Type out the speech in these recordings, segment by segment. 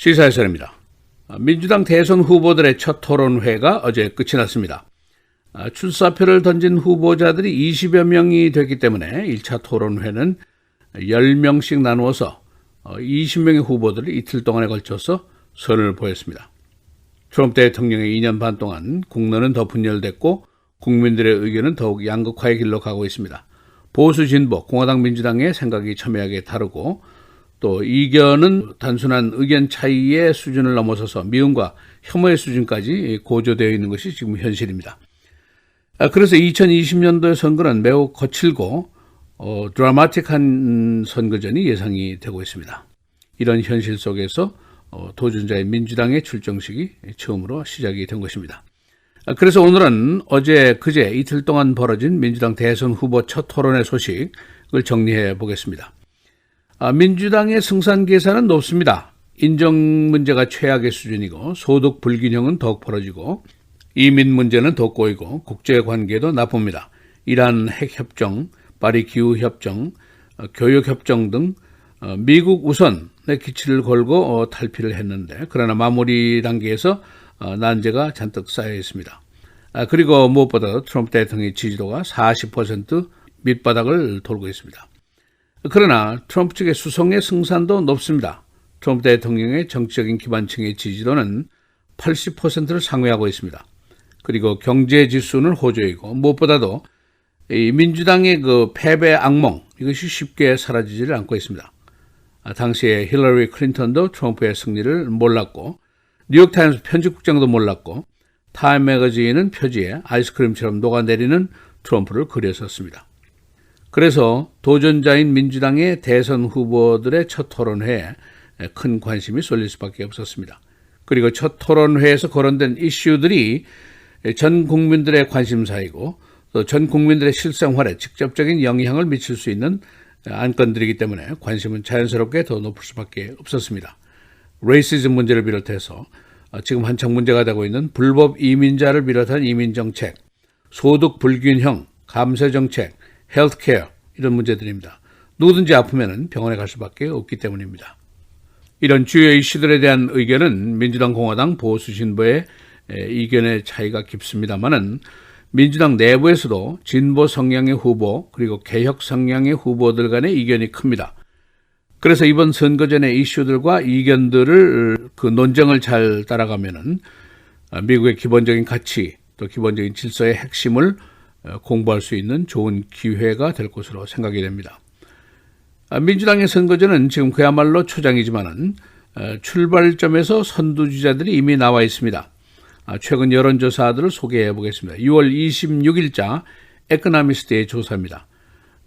시사해설입니다. 민주당 대선 후보들의 첫 토론회가 어제 끝이 났습니다. 아, 출사표를 던진 후보자들이 20여 명이 됐기 때문에 1차 토론회는 10명씩 나누어서 20명의 후보들이 이틀 동안에 걸쳐서 선을 보였습니다. 트럼프 대통령의 2년 반 동안 국론은 더 분열됐고 국민들의 의견은 더욱 양극화의 길로 가고 있습니다. 보수 진보, 공화당 민주당의 생각이 첨예하게 다르고 또 이견은 단순한 의견 차이의 수준을 넘어서서 미움과 혐오의 수준까지 고조되어 있는 것이 지금 현실입니다. 아, 그래서 2020년도의 선거는 매우 거칠고 어, 드라마틱한 선거전이 예상이 되고 있습니다. 이런 현실 속에서 어, 도전자의 민주당의 출정식이 처음으로 시작이 된 것입니다. 아, 그래서 오늘은 어제 그제 이틀 동안 벌어진 민주당 대선 후보 첫 토론회 소식을 정리해 보겠습니다. 아, 민주당의 승산 계산은 높습니다. 인정 문제가 최악의 수준이고 소득 불균형은 더욱 벌어지고 이민 문제는 더 꼬이고 국제 관계도 나쁩니다. 이란 핵 협정, 파리 기후 협정, 어, 교육 협정 등 어, 미국 우선의 기치를 걸고 어, 탈피를 했는데 그러나 마무리 단계에서 난제가 잔뜩 쌓여 있습니다. 아, 그리고 무엇보다 트럼프 대통령의 지지도가 40% 밑바닥을 돌고 있습니다. 그러나 트럼프 측의 수성의 승산도 높습니다. 트럼프 대통령의 정치적인 기반층의 지지도는 80%를 상회하고 있습니다. 그리고 경제 지수는 호조이고 무엇보다도 이 민주당의 그 패배 악몽 이것이 쉽게 사라지지를 않고 있습니다. 아, 당시에 힐러리 클린턴도 트럼프의 승리를 몰랐고 뉴욕타임스 편집국장도 몰랐고 타임 매거진은 표지에 아이스크림처럼 녹아내리는 트럼프를 그렸었습니다. 그래서 도전자인 민주당의 대선 후보들의 첫 토론회에 큰 관심이 쏠릴 수밖에 없었습니다. 그리고 첫 토론회에서 거론된 이슈들이 전 국민들의 관심사이고 또 전 국민들의 실생활에 직접적인 영향을 미칠 수 있는 안건들이기 때문에 관심은 자연스럽게 더 높을 수밖에 없었습니다. 레이시즘 문제를 비롯해서 지금 한창 문제가 되고 있는 불법 이민자를 비롯한 이민 정책, 소득 불균형, 감세 정책, 헬스케어 이런 문제들입니다. 누구든지 아프면 병원에 갈 수밖에 없기 때문입니다. 이런 주요 이슈들에 대한 의견은 민주당, 공화당, 보수 진보의 이견의 차이가 깊습니다만은 민주당 내부에서도 진보 성향의 후보 그리고 개혁 성향의 후보들 간의 이견이 큽니다. 그래서 이번 선거 전의 이슈들과 이견들을 그 논쟁을 잘 따라가면은 미국의 기본적인 가치 또 기본적인 질서의 핵심을 공부할 수 있는 좋은 기회가 될 것으로 생각이 됩니다. 민주당의 선거전은 지금 그야말로 초장이지만은 출발점에서 선두주자들이 이미 나와 있습니다. 아, 최근 여론조사들을 소개해 보겠습니다. 6월 26일자 에코나미스트의 조사입니다.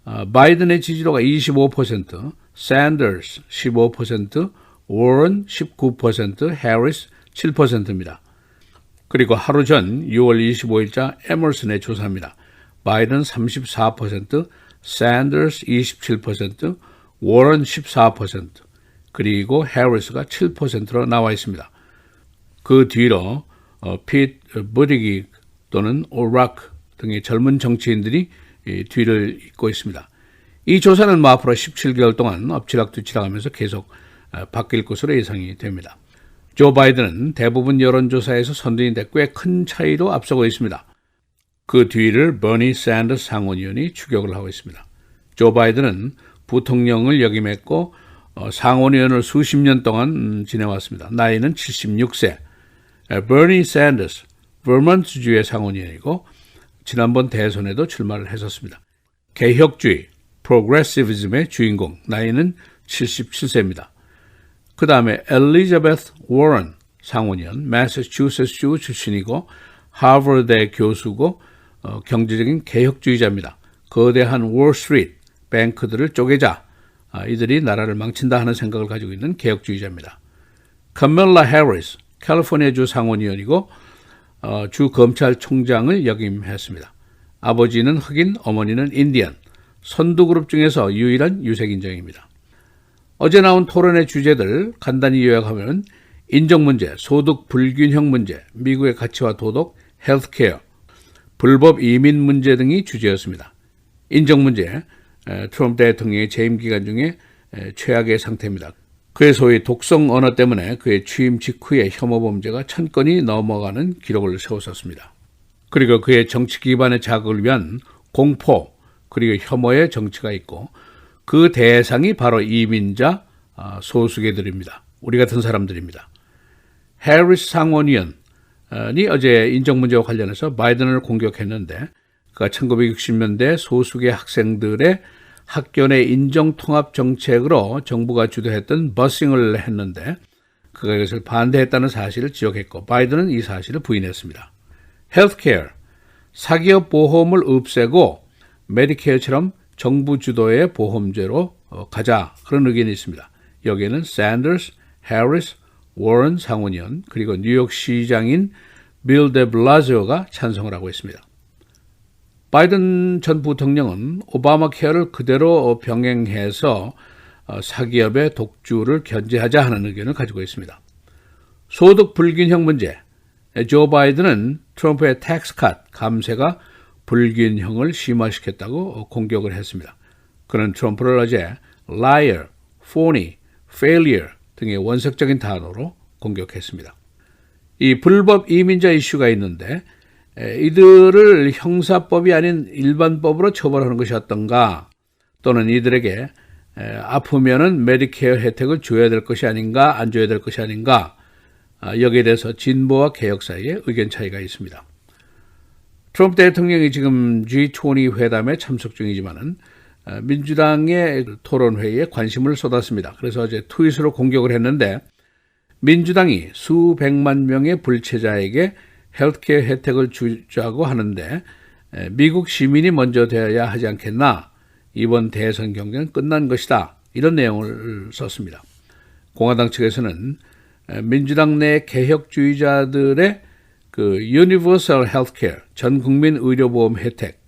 아, 바이든의 지지도가 25%, 샌더스 15%, 워런 19%, 해리스 7%입니다. 그리고 하루 전 6월 25일자 에머슨의 조사입니다. 바이든 34%, 샌더스 27%, 워런 14%, 그리고 해리스가 7%로 나와 있습니다. 그 뒤로 어, 핏 버리기 또는 오락 등의 젊은 정치인들이 뒤를 잇고 있습니다. 이 조사는 뭐 앞으로 17개월 동안 엎치락뒤치락하면서 계속 어, 바뀔 것으로 예상이 됩니다. 조 바이든은 대부분 여론조사에서 선두인데 꽤 큰 차이로 앞서고 있습니다. 그 뒤를 버니 샌더스 상원의원이 추격을 하고 있습니다. 조 바이든은 부통령을 역임했고 어, 상원의원을 수십 년 동안 지내왔습니다. 나이는 76세. 버니 샌더스, 버먼트주의 상원의원이고 지난번 대선에도 출마를 했었습니다. 개혁주의, 프로그레시비즘의 주인공, 나이는 77세입니다. 그 다음에 엘리자베스 워런 상원의원, 매사추세츠주 출신이고 하버드대 교수고 어, 경제적인 개혁주의자입니다. 거대한 월스트리트 뱅크들을 쪼개자 아, 이들이 나라를 망친다 하는 생각을 가지고 있는 개혁주의자입니다. 카멜라 해리스, 캘리포니아주 상원의원이고 어, 주 검찰총장을 역임했습니다. 아버지는 흑인, 어머니는 인디언, 선두그룹 중에서 유일한 유색인종입니다. 어제 나온 토론의 주제들 간단히 요약하면 인종 문제, 소득 불균형 문제, 미국의 가치와 도덕, 헬스케어, 불법 이민 문제 등이 주제였습니다. 인종 문제, 에, 트럼프 대통령의 재임 기간 중에 에, 최악의 상태입니다. 그의 소위 독성 언어 때문에 그의 취임 직후에 혐오 범죄가 천 건이 넘어가는 기록을 세웠었습니다. 그리고 그의 정치 기반의 자극을 위한 공포 그리고 혐오의 정치가 있고 그 대상이 바로 이민자 아, 소수계들입니다. 우리 같은 사람들입니다. 해리스 상원의원 이 어제 인정 문제와 관련해서 바이든을 공격했는데 그가 1960년대 소수계 학생들의 학교 내 인정 통합 정책으로 정부가 주도했던 버싱을 했는데 그가 이것을 반대했다는 사실을 지적했고 바이든은 이 사실을 부인했습니다. 헬스케어 사기업 보험을 없애고 메디케어처럼 정부 주도의 보험제로 어, 가자 그런 의견이 있습니다. 여기에는 샌더스, 해리스, 워런 상원의원 그리고 뉴욕 시장인 빌 데 블라지오가 찬성을 하고 있습니다. 바이든 전 부통령은 오바마 케어를 그대로 병행해서 어, 사기업의 독주를 견제하자 하는 의견을 가지고 있습니다. 소득 불균형 문제. 조 바이든은 트럼프의 텍스 컷 감세가 불균형을 심화시켰다고 공격을 했습니다. 그는 트럼프를 어제 liar, phony, failure 등의 원색적인 단어로 공격했습니다. 이 불법 이민자 이슈가 있는데 에, 이들을 형사법이 아닌 일반법으로 처벌하는 것이 어떤가 또는 이들에게 에, 아프면은 메디케어 혜택을 줘야 될 것이 아닌가 안 줘야 될 것이 아닌가 아, 여기에 대해서 진보와 개혁 사이에 의견 차이가 있습니다. 트럼프 대통령이 지금 G20 회담에 참석 중이지만은 어, 민주당의 토론회에 관심을 쏟았습니다. 그래서 어제 트윗으로 공격을 했는데 민주당이 수백만 명의 불체자에게 헬스케어 혜택을 주자고 하는데 에, 미국 시민이 먼저 되어야 하지 않겠나? 이번 대선 경쟁은 끝난 것이다. 이런 내용을 썼습니다. 공화당 측에서는 에, 민주당 내 개혁주의자들의 그 Universal Healthcare 전 국민 의료보험 혜택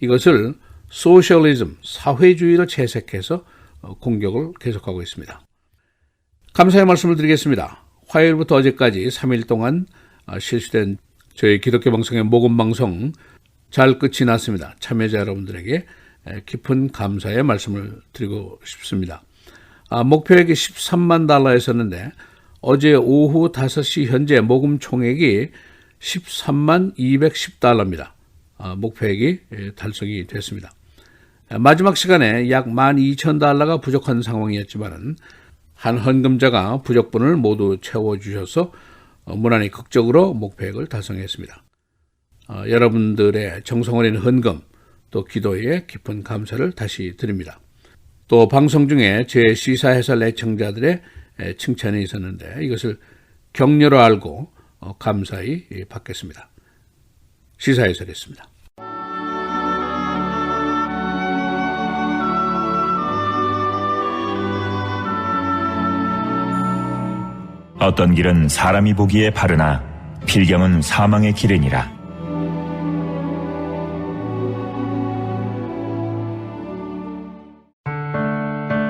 이것을 소셜리즘 사회주의로 채색해서 어, 공격을 계속하고 있습니다. 감사의 말씀을 드리겠습니다. 화요일부터 어제까지 3일 동안 어, 실시된 저희 기독교 방송의 모금 방송 잘 끝이 났습니다. 참여자 여러분들에게 에, 깊은 감사의 말씀을 드리고 싶습니다. 아, 목표액이 13만 달러였었는데 어제 오후 5시 현재 모금 총액이 13만 210달러입니다. 아, 목표액이 예, 달성이 됐습니다. 아, 마지막 시간에 약 12,000달러가 부족한 상황이었지만은 한 헌금자가 부족분을 모두 채워주셔서 어, 무난히 극적으로 목표액을 달성했습니다. 어, 여러분들의 정성 어린 헌금 또 기도에 깊은 감사를 다시 드립니다. 또 방송 중에 제 시사 해설 애청자들의 에, 칭찬이 있었는데 이것을 격려로 알고 어, 감사히 예, 받겠습니다. 시사 해설이었습니다. 어떤 길은 사람이 보기에 바르나 필경은 사망의 길이니라.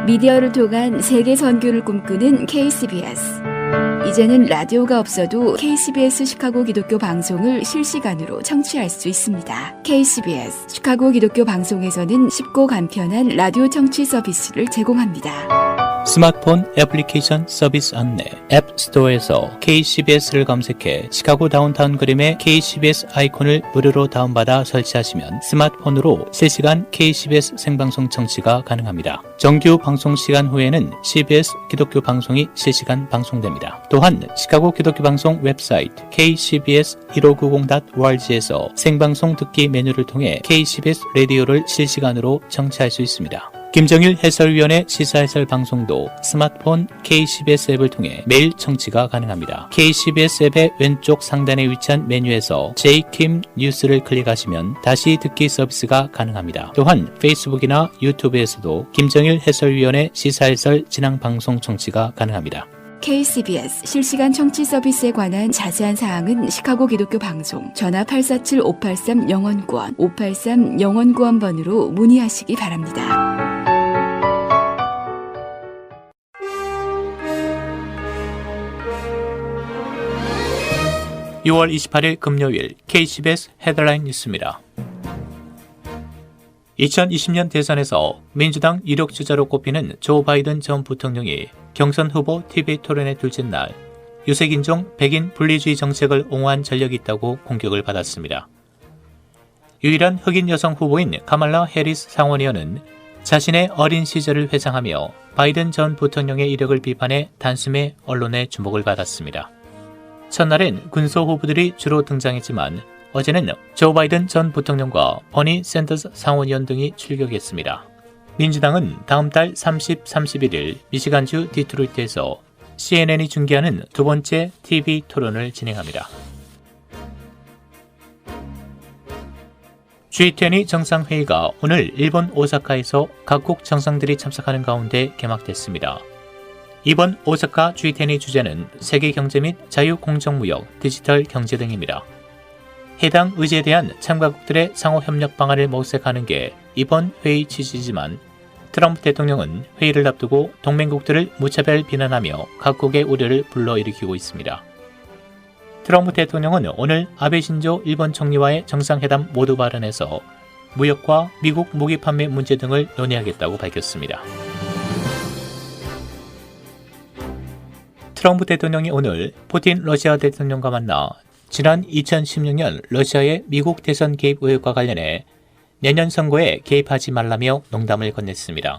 미디어를 통한 세계 선교를 꿈꾸는 KCBS. 이제는 라디오가 없어도 KCBS 시카고 기독교 방송을 실시간으로 청취할 수 있습니다. KCBS 시카고 기독교 방송에서는 쉽고 간편한 라디오 청취 서비스를 제공합니다. 스마트폰 애플리케이션 서비스 안내 앱 스토어에서 KCBS를 검색해 시카고 다운타운 그림의 KCBS 아이콘을 무료로 다운받아 설치하시면 스마트폰으로 실시간 KCBS 생방송 청취가 가능합니다. 정규 방송 시간 후에는 CBS 기독교 방송이 실시간 방송됩니다. 또한 시카고 기독교 방송 웹사이트 KCBS 1590.org에서 생방송 듣기 메뉴를 통해 KCBS 라디오를 실시간으로 청취할 수 있습니다. 김정일 해설위원의 시사해설 방송도 스마트폰 KCBS 앱을 통해 매일 청취가 가능합니다. KCBS 앱의 왼쪽 상단에 위치한 메뉴에서 JKIM 뉴스를 클릭하시면 다시 듣기 서비스가 가능합니다. 또한 페이스북이나 유튜브에서도 김정일 해설위원의 시사해설 진행 방송 청취가 가능합니다. KCBS 실시간 청취 서비스에 관한 자세한 사항은 시카고 기독교 방송 전화 847-583-영원구원 583-영원구원번으로 문의하시기 바랍니다. 6월 28일 금요일 KCBS 헤드라인 뉴스입니다. 2020년 대선에서 민주당 유력 주자로 꼽히는 조 바이든 전 부통령이 경선 후보 TV 토론의 둘째 날 유색인종 백인 분리주의 정책을 옹호한 전력이 있다고 공격을 받았습니다. 유일한 흑인 여성 후보인 카말라 해리스 상원의원은 자신의 어린 시절을 회상하며 바이든 전 부통령의 이력을 비판해 단숨에 언론의 주목을 받았습니다. 첫날엔 군소 후보들이 주로 등장했지만 어제는 조 바이든 전 부통령과 버니 샌더스 상원의원 등이 출격했습니다. 민주당은 다음 달 30, 31일 미시간주 디트로이트에서 CNN이 중계하는 두 번째 TV 토론을 진행합니다. G20 정상회의가 오늘 일본 오사카에서 각국 정상들이 참석하는 가운데 개막됐습니다. 이번 오사카 G10의 주제는 세계 경제 및 자유 공정무역, 디지털 경제 등입니다. 해당 의제에 대한 참가국들의 상호 협력 방안을 모색하는 게 이번 회의 취지지만 트럼프 대통령은 회의를 앞두고 동맹국들을 무차별 비난하며 각국의 우려를 불러일으키고 있습니다. 트럼프 대통령은 오늘 아베 신조 일본 총리와의 정상회담 모두 발언에서 무역과 미국 무기 판매 문제 등을 논의하겠다고 밝혔습니다. 트럼프 대통령이 오늘 푸틴 러시아 대통령과 만나 지난 2016년 러시아의 미국 대선 개입 의혹과 관련해 내년 선거에 개입하지 말라며 농담을 건넸습니다.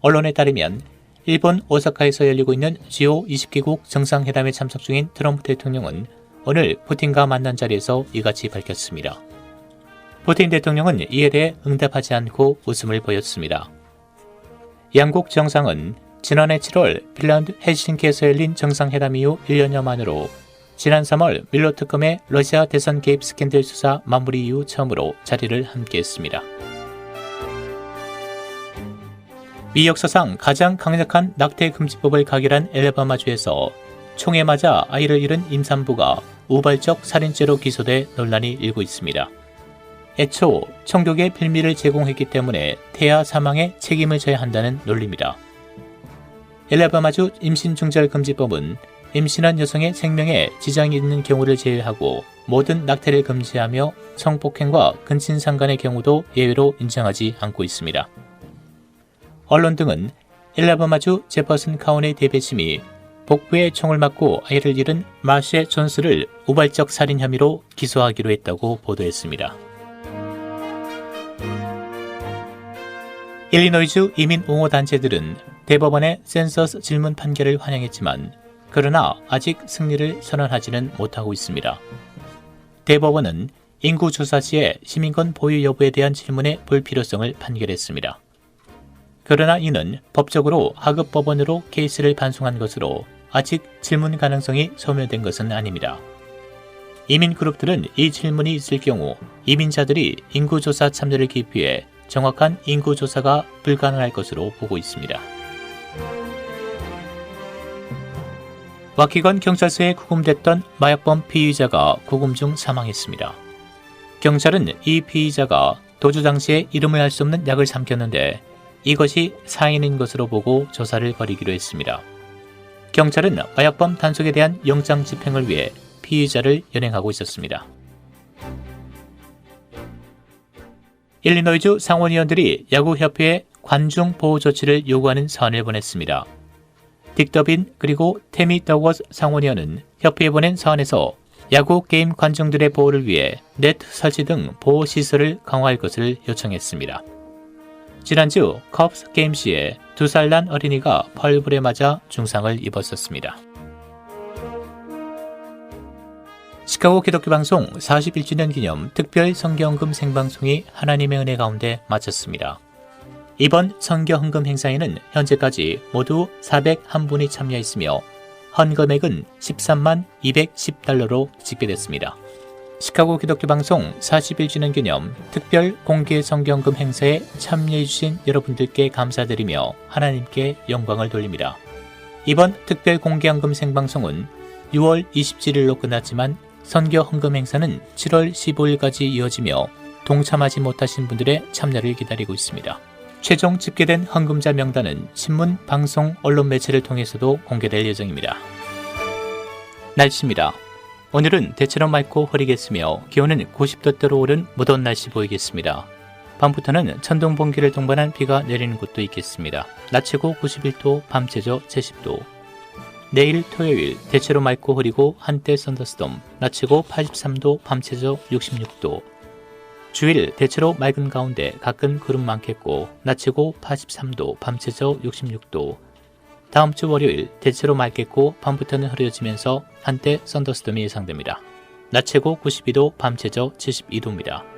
언론에 따르면 일본 오사카에서 열리고 있는 주요 20개국 정상회담에 참석 중인 트럼프 대통령은 오늘 푸틴과 만난 자리에서 이같이 밝혔습니다. 푸틴 대통령은 이에 대해 응답하지 않고 웃음을 보였습니다. 양국 정상은 지난해 7월 핀란드 헬싱키에서 열린 정상회담 이후 1년여 만으로 지난 3월 밀로 특검의 러시아 대선 개입 스캔들 수사 마무리 이후 처음으로 자리를 함께했습니다. 미 역사상 가장 강력한 낙태 금지법을 가결한 엘레바마주에서 총에 맞아 아이를 잃은 임산부가 우발적 살인죄로 기소돼 논란이 일고 있습니다. 애초 청독의 빌미를 제공했기 때문에 태아 사망에 책임을 져야 한다는 논리입니다. 엘레바마주 임신중절금지법은 임신한 여성의 생명에 지장이 있는 경우를 제외하고 모든 낙태를 금지하며 성폭행과 근친상간의 경우도 예외로 인정하지 않고 있습니다. 언론 등은 엘라바마주 제퍼슨 카운의 대배심이 복부에 총을 맞고 아이를 잃은 마셰 존스를 우발적 살인 혐의로 기소하기로 했다고 보도했습니다. 일리노이주 이민 옹호 단체들은 대법원의 센서스 질문 판결을 환영했지만 그러나 아직 승리를 선언하지는 못하고 있습니다. 대법원은 인구 조사 시에 시민권 보유 여부에 대한 질문의 불필요성을 판결했습니다. 그러나 이는 법적으로 하급 법원으로 케이스를 반송한 것으로 아직 질문 가능성이 소멸된 것은 아닙니다. 이민 그룹들은 이 질문이 있을 경우 이민자들이 인구조사 참여를 기피해 정확한 인구조사가 불가능할 것으로 보고 있습니다. 와키건 경찰서에 구금됐던 마약범 피의자가 구금 중 사망했습니다. 경찰은 이 피의자가 도주 당시에 이름을 알 수 없는 약을 삼켰는데 이것이 사인인 것으로 보고 조사를 벌이기로 했습니다. 경찰은 마약범 단속에 대한 영장 집행을 위해 피의자를 연행하고 있었습니다. 일리노이주 상원의원들이 야구협회에 관중 보호 조치를 요구하는 서한을 보냈습니다. 딕더빈 그리고 테미 더워스 상원의원은 협회에 보낸 서한에서 야구 게임 관중들의 보호를 위해 네트 설치 등 보호 시설을 강화할 것을 요청했습니다. 지난주 컵스 게임 시에 두 살 난 어린이가 펄불에 맞아 중상을 입었었습니다. 시카고 기독교 방송 41주년 기념 특별 성경금 생방송이 하나님의 은혜 가운데 마쳤습니다. 이번 선교 헌금 행사에는 현재까지 모두 401분이 참여했으며 헌금액은 13만 210달러로 집계됐습니다. 시카고 기독교 방송 41주년 기념 특별 공개 성경금 행사에 참여해주신 여러분들께 감사드리며 하나님께 영광을 돌립니다. 이번 특별 공개 헌금 생방송은 6월 27일로 끝났지만 선교 헌금 행사는 7월 15일까지 이어지며 동참하지 못하신 분들의 참여를 기다리고 있습니다. 최종 집계된 헌금자 명단은 신문, 방송, 언론 매체를 통해서도 공개될 예정입니다. 날씨입니다. 오늘은 대체로 맑고 흐리겠으며 기온은 90도대로 오른 무더운 날씨 보이겠습니다. 밤부터는 천둥 번개를 동반한 비가 내리는 곳도 있겠습니다. 낮 최고 91도, 밤 최저 70도. 내일 토요일 대체로 맑고 흐리고 한때 썬더스톰, 낮 최고 83도, 밤 최저 66도. 주일 대체로 맑은 가운데 가끔 구름 많겠고 낮 최고 83도, 밤 최저 66도. 다음 주 월요일 대체로 맑겠고 밤부터는 흐려지면서 한때 썬더스톰이 예상됩니다. 낮 최고 92도, 밤 최저 72도입니다.